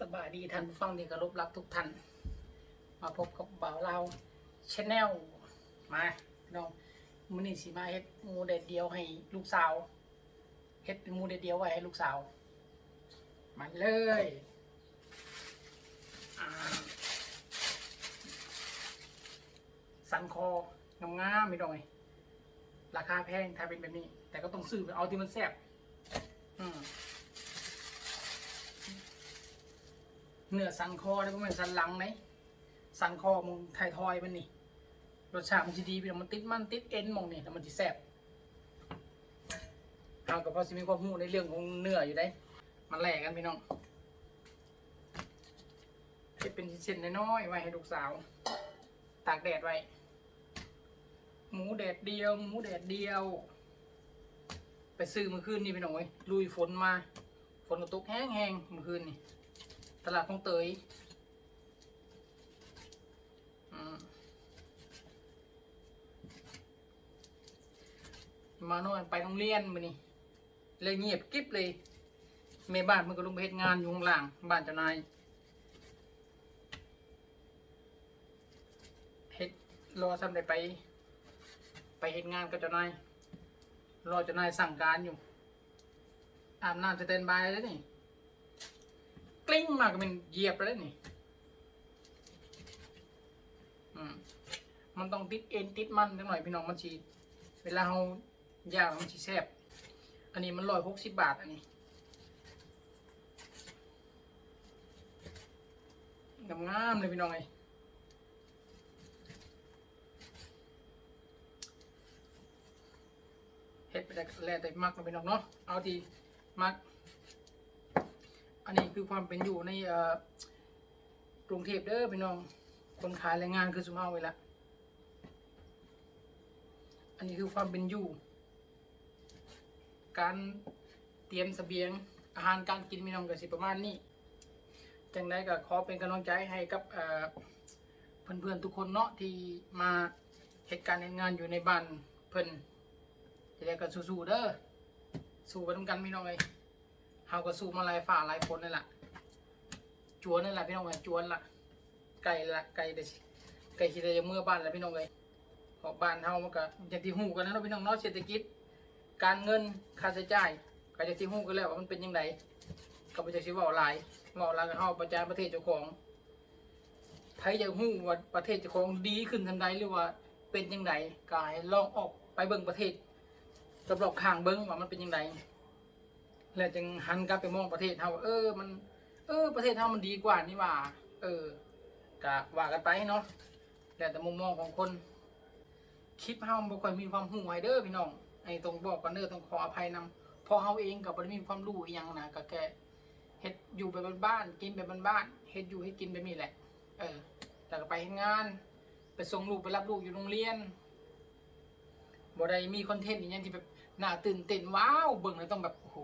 สบายดีท่านผู้ฟังที่เคารพรักทุกท่าน มาพบกับบ่าวเราชแนลมาน้องมื้อนี้สิมาเฮ็ดหมูแดดเดียวให้ลูกสาวเฮ็ดหมูแดดเดียวไว้ให้ลูกสาวมาเลยสันคองามๆไม่น้อยราคาแพงถ้าเป็นแบบนี้ แต่ก็ต้องซื้อเอาที่มันแซ่บอืม เนื้อสันคอได้ก็เป็นสันหลังไหนสันคอมึงไทยทอยมันนี่รสชาติมันจะดีพี่น้องมันติดมันติดเอ็นมองนี่แล้วมันจะแซ่บเอากับพอสิมีความรู้ในเรื่องของเนื้ออยู่ได้ มันแหลกกันพี่น้องเฮ็ดเป็นชิ้นๆน้อยๆไว้ให้ลูกสาว ตากแดดไว้ หมูแดดเดียว หมูแดดเดียว ไปซื้อเมื่อคืนนี่พี่น้องเว้ยลุยฝนมา ฝนตกแห้งๆเมื่อคืนนี่ ตลาดของเตยมาโน่นไปโรงเรียนมานี่เลยเงียบกิ๊บเลยเมบ้านมันก็ลงไปเฮ็ดงานอยู่ข้างล่าง บ้านเจ้านายเฮ็ดรอทำได้ไป ไปเฮ็ดงานกับเจ้านายรอเจ้านายสั่งการอยู่อาบน้ำสเตนบายแล้วนี่ กลิ้งมากก็เป็นเหยียบไปแล้วนี่มันต้องติดเอ็นติดมันจังหน่อยพี่น้องมันชีเวลาเราย่างมันชีแซ่บอันนี้มันร้อยหกสิบบาทอันนี้งามๆเลยพี่น้องไงเฮ็ดไปแต่แล้วแต่มักนะพี่น้องเนาะเอาทีมัก อันนี้คือความเป็นอยู่ในกรุงเทพเด้อพี่น้อง คนขายแรงงานคือสุมาเวละอันนี้คือความเป็นอยู่ การเตรียมเสบียงอาหารการกินพี่น้องก็สิประมาณนี้จังได้ก็ขอเป็นกำลังใจให้กับเอ่อเพื่อนๆทุกคนเนาะที่มาเหตุการณ์งานอยู่ในบ้านเพิ่นจะได้ก็สู้ๆเด้อสู้ไปด้วยกันพี่น้องเอ้ย เฮาก็สู้มาลายฝ่าลายคนนี่แหละจวนนี่แหละพี่น้องเอ้ยจวนละไก่ละไก่เดชไก่ที่ได้เมื่อบ้านแล้วพี่น้องเอ้ยเพราะบ้านเฮามันก็อย่างที่ฮู้กันนะพี่น้องเนาะเศรษฐกิจ การเงินค่าใช้จ่ายก็จะที่ฮู้กันแล้วว่ามันเป็นยังไงก็บ่จะสิเว้าหลายเว้าลายก็เฮาประจานประเทศเจ้าของใครอยากฮู้ว่าประเทศเจ้าของดีขึ้นทันใดหรือว่าเป็นยังไงก็ให้ลองออกไปเบิ่งประเทศรอบๆข้างเบิ่งว่ามันเป็นยังไง แล้วจึงหันกลับไปมองประเทศเฮาว่าเออมัน เออ ประเทศเฮามันดีกว่านี่ว่า เออกะว่ากันไปเนาะแล้วแต่มุมมองของคนคลิปเฮาบ่ค่อยมีความรู้ไว้เด้อพี่น้องไอ้ตรงบอกกันเด้อต้องขออภัยนำเพอเฮาเองก็บ่ได้มีความรู้อีหยังนะก็แค่เฮ็ดอยู่แบบบ้านๆกินแบบบ้านๆเฮ็ดอยู่ให้กินแบบนี้แหละ เออแล้วก็ไปเฮ็ดงาน ไปส่งลูกไปรับลูกอยู่โรงเรียนบ่ได้มีคอนเทนต์อีหยังที่แบบน่าตื่นเต้นว้าวเบิ่งแล้วต้องแบบโอ้โห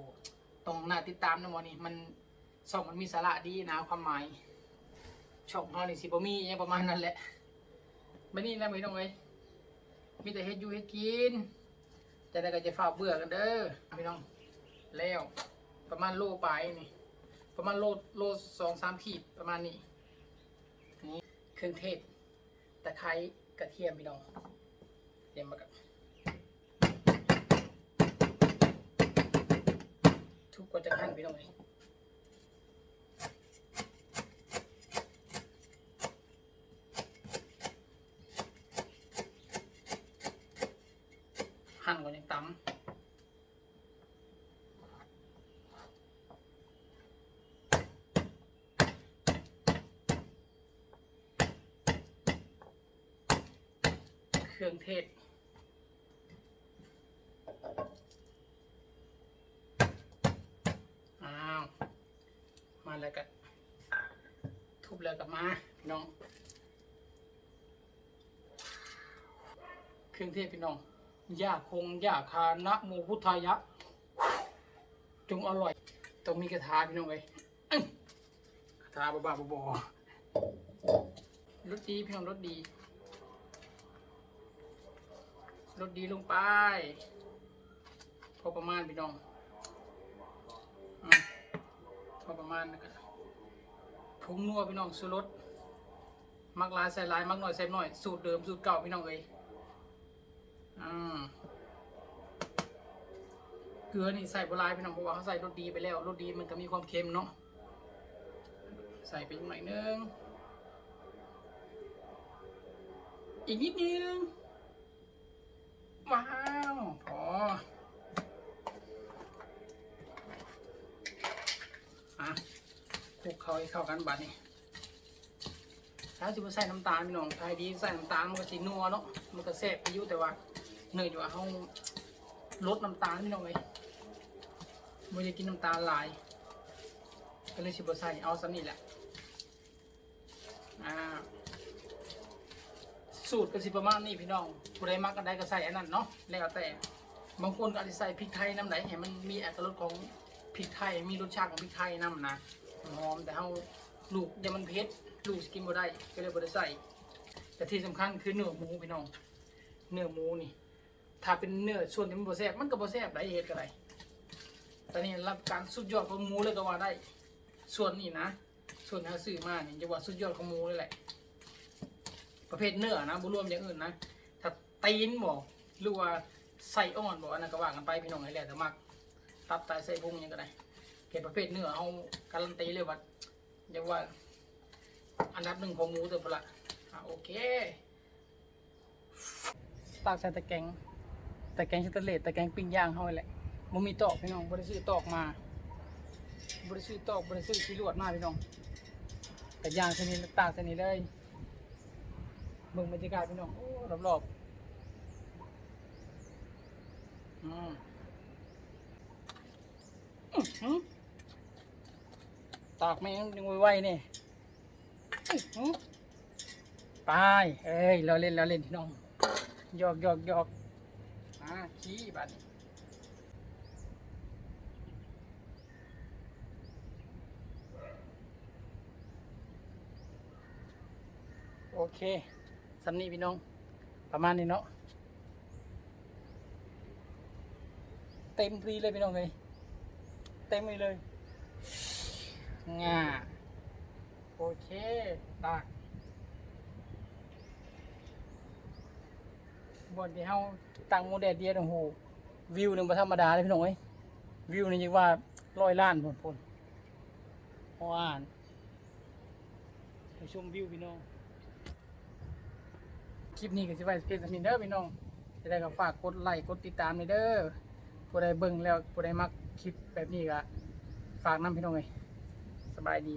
ตรงหน้าติดตามนะมอนี่มันช่องมันมีสาระดีนะความหมายช่องเฮานี่สิบ่มีอหยังประมาณนั้นแหละบัดนี้นะพี่น้องเอ้ยมีแต่เฮ็ดอยู่เฮ็ดกินแต่ได้ก็จะฝ้าเบื่อกันเด้อพี่น้องแล้วประมาณโลปลายนี่ประมาณโลโลสองสามขีดประมาณนี้นี่เครื่องเทศตะไคร้กระเทียมพี่น้องเตรียมมากัน ทุกคนจะหั่นพี่น้องเลยหั่นก่อนยังตำเครื่องเทศ อ้าว มาแล้วก็ ทุบแล้วก็มาพี่น้อง เครื่องเทศพี่น้องยาคงยาคานะโมพุทธายะ จงอร่อย ต้องมีกระทาพี่น้องเลยกระทาบ้าๆบอๆรสดีพี่น้องรสดีรสดีลงไปพอประมาณพี่น้องพอประมาณนะครับ ผงนัวพี่น้องสูรสมักลายใส่ลายมักหน้อยใส่หน้อย สูตรเดิมสูตรเก่าพี่น้องเอ้ยอเกลือนี่ใส่บลายพี่น้องเพราะว่าเขาใส่รสดีไปแล้วรสดีมันก็มีความเค็มเนาะใส่ไปหน่อยนึงอีกนิดนึงว้าวพออะ คลุกเข้าให้เข้ากันบัดนี้ถ้าจะใส่น้ำตาลพี่น้องไทยดีใส่น้ำตาลมันก็สีนัวเนาะมันก็แซ่บไปอยู่แต่ว่าเนื่อยอยู่ว่าเขาลดน้ำตาลพี่น้องเลยไม่จะกินน้ำตาลหลาย ก็เลยชิบใส่เอาสำนี่แหละอ่าสูตรก็สิประมาณนี้พี่น้องผู้ใดมักก็ได้ก็ใส่อันนั้นเนาะแล้วแต่บางคนก็อาจจะใส่พริกไทยน้ำไหนเห็นมันมีอัตรสของพริกไทยมีรสชาติของพริกไทยน้ำนะ หอมแต่เขาลูกอย่ามันเผ็ดลูกสกินบ่ได้ก็เลยบ่ได้ใส่แต่ที่สำคัญคือเนื้อหมูพี่น้องเนื้อหมูนี่ ถ้าเป็นเนื้อส่วนที่มันบ่แซ่บมันก็บ่แซ่บได้เฮ็ดก็ได้แต่นี่รับการสุดยอดของหมูเลยก็ว่าได้ ส่วนนี้นะ ส่วนที่เราซื้อมานี่จะว่าสุดยอดของหมูเลยแหละ ประเภทเนื้อนะบ่รวมอย่างอื่นนะถ้าตีนบ่หรือว่าใส่อ่อนบ่อันนั้นก็ว่ากันไปพี่น้องให้แล้วแต่มักตับไตใส่พุงยังก็ได้ เกี่ยวกับประเภทเนื้อเฮาการันตีเลยว่าอย่าว่า อันดับหนึ่งของหมูตัวพละอะโอเคตากใส่ตะแกรงตะแกรงสแตนเลสตะแกรงปิ้งย่างเฮาแหละมันมีตอกพี่น้องบริซื้อตอกมาบริซื้อตอกบริซื้อที่ลวดมาพี่น้องแต่ย่างชนิดตากชนิดเลยเบิ่งบรรยากาศพี่น้องโอ้รอบๆอืมอื้อ หือกแม่งยังไวๆนี่ยไปเอ้ยเราเล่นเราเล่นพี่น้องยอกยอกยอกอ่าขี้บัดนี้โอเคสำนีพี่น้อง ประมาณนี้เนาะเต็มฟรีเลยพี่น้องเลยเต็มไปเลย ง่าโอเคได้บนที่เฮาตั้งโมเดลเดียวโอ้โหวิวหนึ่งบ่ธรรมดาเลยพี่น้องเอ้ยวิวนี่ยังว่าร้อยล้านพุ่นพุ่นอ่านไปชมวิวพี่น้องคลิปนี้ก็สิไว้เพียงเท่านี้เด้อพี่น้องจะได้ก็ฝากกดไลค์กดติดตามนี่เด้อผู้ใดเบิ่งแล้วผู้ใดมักคลิปแบบนี้ก็ฝากนํพี่น้องเอ้ย บายดี